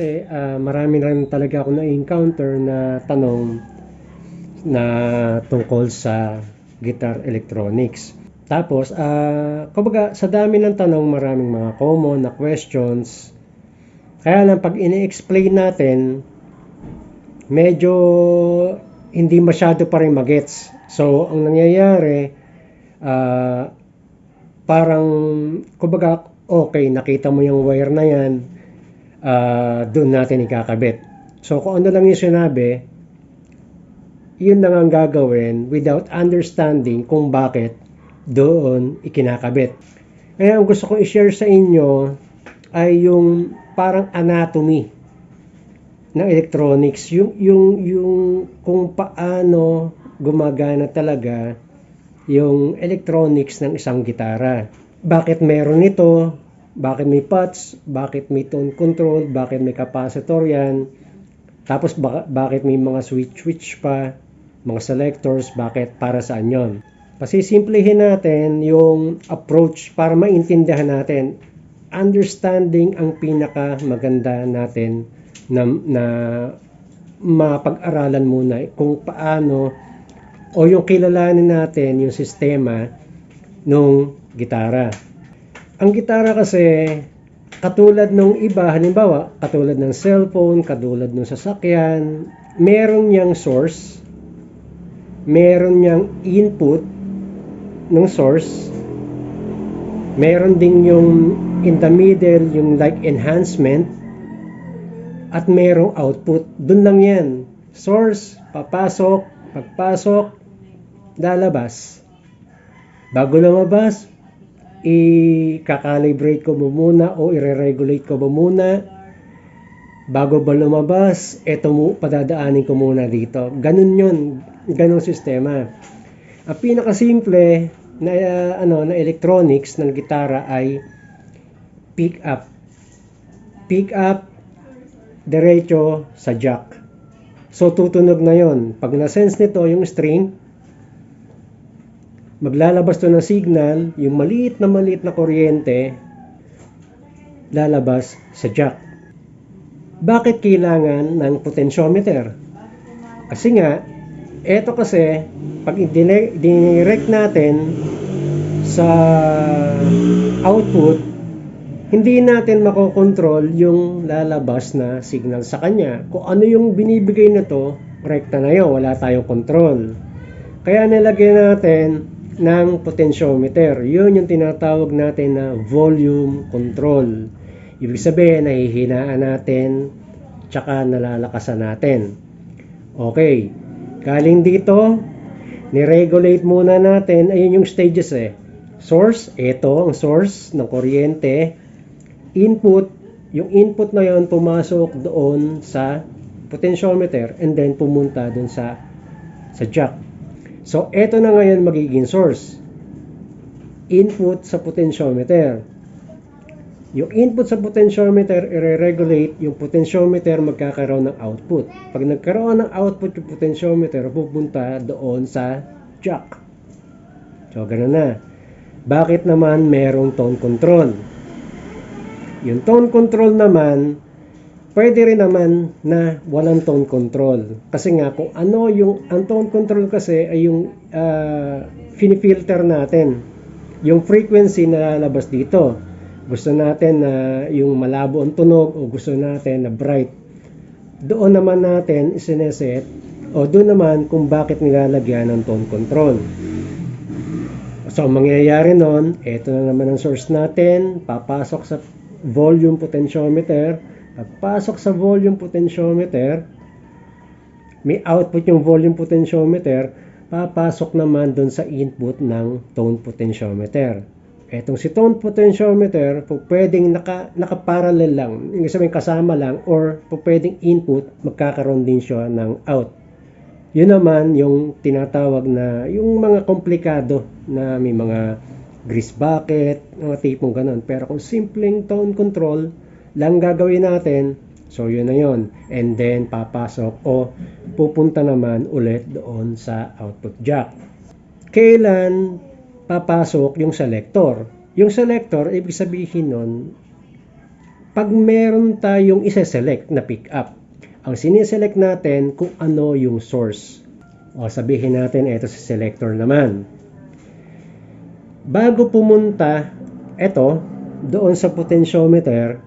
kasi ah, marami rin talaga ako na-encounter na tanong na tungkol sa guitar electronics. Tapos, ah, kumbaga, sa dami ng tanong, maraming mga common na questions. Kaya lang, pag ini-explain natin, medyo hindi masyado pa rin magets. So, ang nangyayari, ah, parang, kumbaga, okay, nakita mo yung wire na yan, ah, doon natin ikakabit. So, kung ano lang yung sinabi, yun lang ang gagawin without understanding kung bakit doon ikinakabit. Kaya ang gusto kong i-share sa inyo ay yung parang anatomy ng electronics, yung yung yung kung paano gumagana talaga yung electronics ng isang gitara. Bakit meron nito? Bakit may pots? Bakit may tone control? Bakit may capacitor yan? Tapos ba- bakit may mga switch-switch pa? Mga selectors? Bakit? Para saan yon? Pasisimplihin natin yung approach para maintindihan natin. Understanding ang pinaka maganda natin na, na mapag-aralan muna kung paano o yung kilalanin natin yung sistema nung gitara. Ang gitara kasi katulad nung iba, halimbawa, katulad ng cellphone, katulad ng sasakyan, meron niyang source, meron niyang input ng source, meron din yung in the middle, yung like enhancement, at merong output. Doon lang yan. Source, papasok, pagpasok, lalabas. Bago lumabas, i-calibrate ko muna o i-regulate ko muna. Bago ba lumabas, eto mo, padadaanin ko muna dito. Ganun yun. Ganun sistema. Ang pinakasimple na, uh, ano, na electronics ng gitara ay pick up. Pick up diretso sa jack. So tutunog na yon. Pag na-sense nito yung string, maglalabas to ng signal, yung maliit na maliit na kuryente, lalabas sa jack. Bakit kailangan ng potentiometer? Kasi nga, eto kasi, pag dinirect natin sa output, hindi natin makokontrol yung lalabas na signal sa kanya. Kung ano yung binibigay nito, rekta na yun, wala tayong control. Kaya nilagyan natin ng potentiometer. Yun yung tinatawag natin na volume control. Ibig sabihin, nahihinaan natin, tsaka nalalakasan natin. Okay, galing dito, ni-regulate muna natin, ayun yung stages eh. Source, ito ang source ng kuryente, input, yung input na yon pumasok doon sa potentiometer and then pumunta doon sa sa jack. So, eto na ngayon magiging source. Input sa potentiometer. Yung input sa potentiometer, i-regulate yung potentiometer magkakaroon ng output. Pag nagkaroon ng output yung potentiometer, pupunta doon sa jack. So, ganun na. Bakit naman merong tone control? Yung tone control naman, pwede rin naman na walang tone control. Kasi nga, kung ano yung, ang tone control kasi ay yung uh, finifilter natin. Yung frequency na lalabas dito. Gusto natin na yung malabo ang tunog o gusto natin na bright. Doon naman natin isineset o doon naman kung bakit nilalagyan ng tone control. So, ang mangyayari nun, ito na naman ang source natin, papasok sa volume potentiometer. Pagpasok sa volume potentiometer, may output yung volume potentiometer, papasok naman doon sa input ng tone potentiometer. Etong si tone potentiometer, po pwedeng naka, naka-parallel lang, yung sabihin kasama lang, or po pwedeng input, magkakaroon din siya ng out. Yun naman yung tinatawag na, yung mga komplikado na may mga grease bucket, mga tipong ganun. Pero kung simpleng tone control lang gagawin natin, so yun na yun. And then papasok o pupunta naman ulit doon sa output jack. Kailan papasok yung selector? Yung selector, ibig sabihin nun, pag meron tayong isa-select na pick up, ang siniselect natin kung ano yung source. O sabihin natin, ito sa selector naman. Bago pumunta, ito, doon sa potentiometer,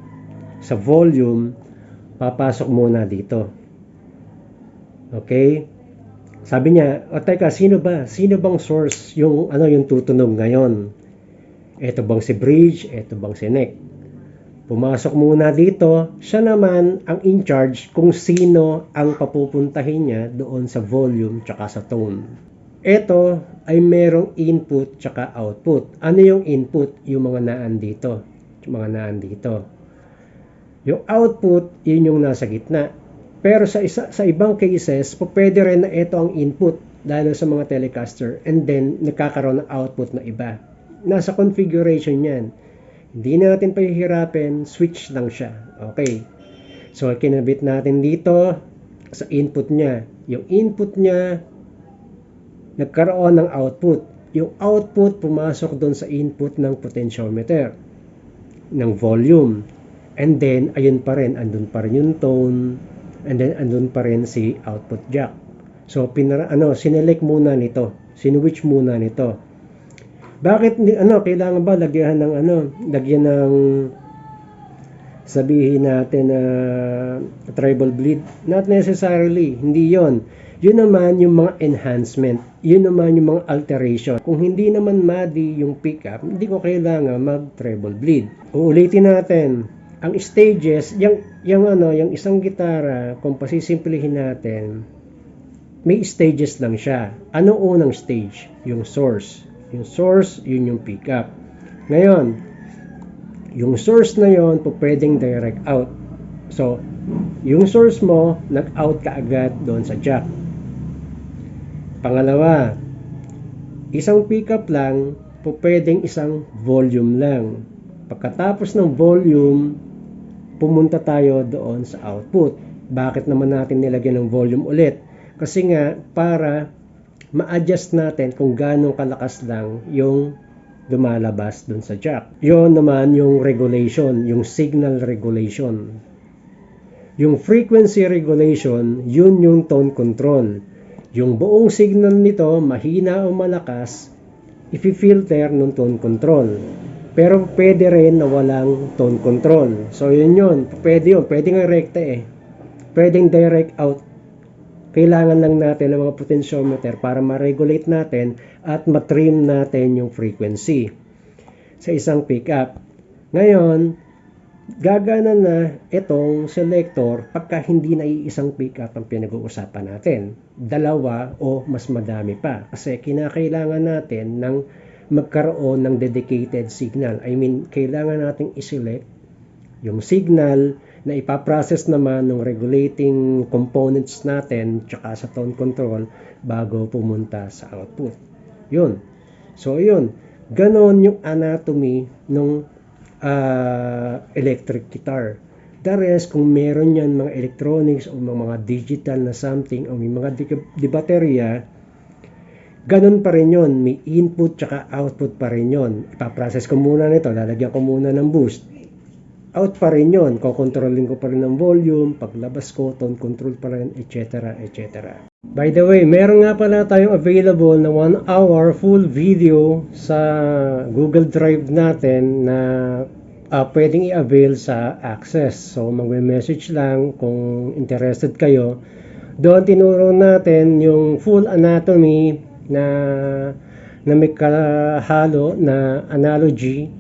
sa volume, papasok muna dito. Okay? Sabi niya, o teka, sino ba? Sino bang source yung ano yung tutunog ngayon? Ito bang si Bridge? Ito bang si Nick? Pumasok muna dito, siya naman ang in charge kung sino ang papupuntahin niya doon sa volume tsaka sa tone. Ito ay merong input tsaka output. Ano yung input? Yung mga naan dito. Yung mga naan dito. Yung output, yun yung nasa gitna. Pero sa isa, sa ibang cases, pwede rin na ito ang input dahil sa mga telecaster and then nagkakaroon ng output na iba. Nasa configuration yan. Hindi natin pahihirapin, switch lang siya. Okay. So, kinabit natin dito sa input niya. Yung input niya, nagkaroon ng output. Yung output, pumasok doon sa input ng potentiometer, ng volume. And then, ayun pa rin, andun pa rin yung tone, and then andun pa rin si output jack. So, pinara, ano, sinelect muna nito. Sinwitch muna nito. Bakit ano kailangan ba lagyan ng ano, lagyan ng sabihin natin na tribal bleed? Not necessarily, hindi 'yon. Yun naman yung mga enhancement. Yun naman yung mga alteration. Kung hindi naman muddy yung pickup, hindi ko kailangan mag treble bleed. Uulitin natin. Ang stages, yung, yung ano, yung isang gitara, kung pasisimplihin natin, may stages lang siya. Ano unang stage? Yung source. Yung source, yun yung pickup. Ngayon, yung source na yon po pwedeng direct out. So, yung source mo, nag-out ka agad doon sa jack. Pangalawa, isang pickup lang, po pwedeng isang volume lang. Pagkatapos ng volume, pumunta tayo doon sa output. Bakit naman natin nilagyan ng volume ulit? Kasi nga, para ma-adjust natin kung gano'ng kalakas lang yung lumalabas dun sa jack. Yon naman yung regulation, yung signal regulation. Yung frequency regulation, yun yung tone control. Yung buong signal nito, mahina o malakas, ifi-filter ng tone control. Pero pwede rin na walang tone control. So yun yun, pwede yun, pwede nga rekta eh. Pwedeng direct out kailangan lang natin ng mga potentiometer para ma-regulate natin at matrim natin yung frequency sa isang pickup. Ngayon, gagana na itong selector pagka hindi na iisang pickup ang pinag-uusapan natin. Dalawa o mas madami pa. Kasi kinakailangan natin ng magkaroon ng dedicated signal. I mean, kailangan nating iselect yung signal na ipaprocess naman ng regulating components natin tsaka sa tone control bago pumunta sa output. Yun. So, yun. Ganon yung anatomy ng uh, electric guitar. The rest, kung meron yan mga electronics o mga digital na something o may mga di, di baterya, ganun pa rin yun. May input tsaka output pa rin yun. Ipaprocess ko muna nito. Lalagyan ko muna ng boost out pa rin yun. Kokontrolling ko pa rin ng volume, paglabas ko, tone control pa rin, etc. etc. By the way, meron nga pala tayong available na 1 hour full video sa Google Drive natin na uh, pwedeng i-avail sa Access. So, magme-message lang kung interested kayo. Doon tinuro natin yung full anatomy na na may kahalo na analogy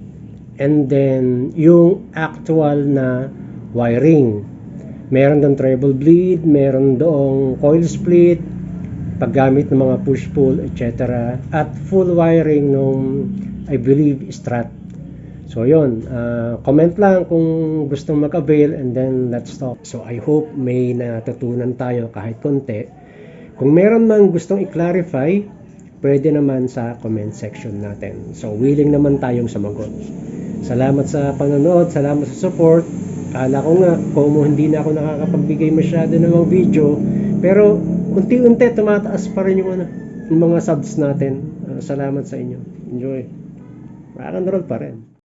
and then yung actual na wiring. Meron doon treble bleed, meron doong coil split, paggamit ng mga push-pull, etc. At full wiring nung, I believe, strat. So, yun. Uh, comment lang kung gustong mag-avail and then let's talk. So, I hope may natutunan tayo kahit konti. Kung meron mang gustong i-clarify, pwede naman sa comment section natin. So, willing naman tayong sumagot. Salamat sa panonood, salamat sa support. Kala ko nga, kung hindi na ako nakakapagbigay masyado ng mga video, pero unti-unti tumataas pa rin yung, ano, yung mga subs natin. Uh, salamat sa inyo. Enjoy. Rock and roll pa rin.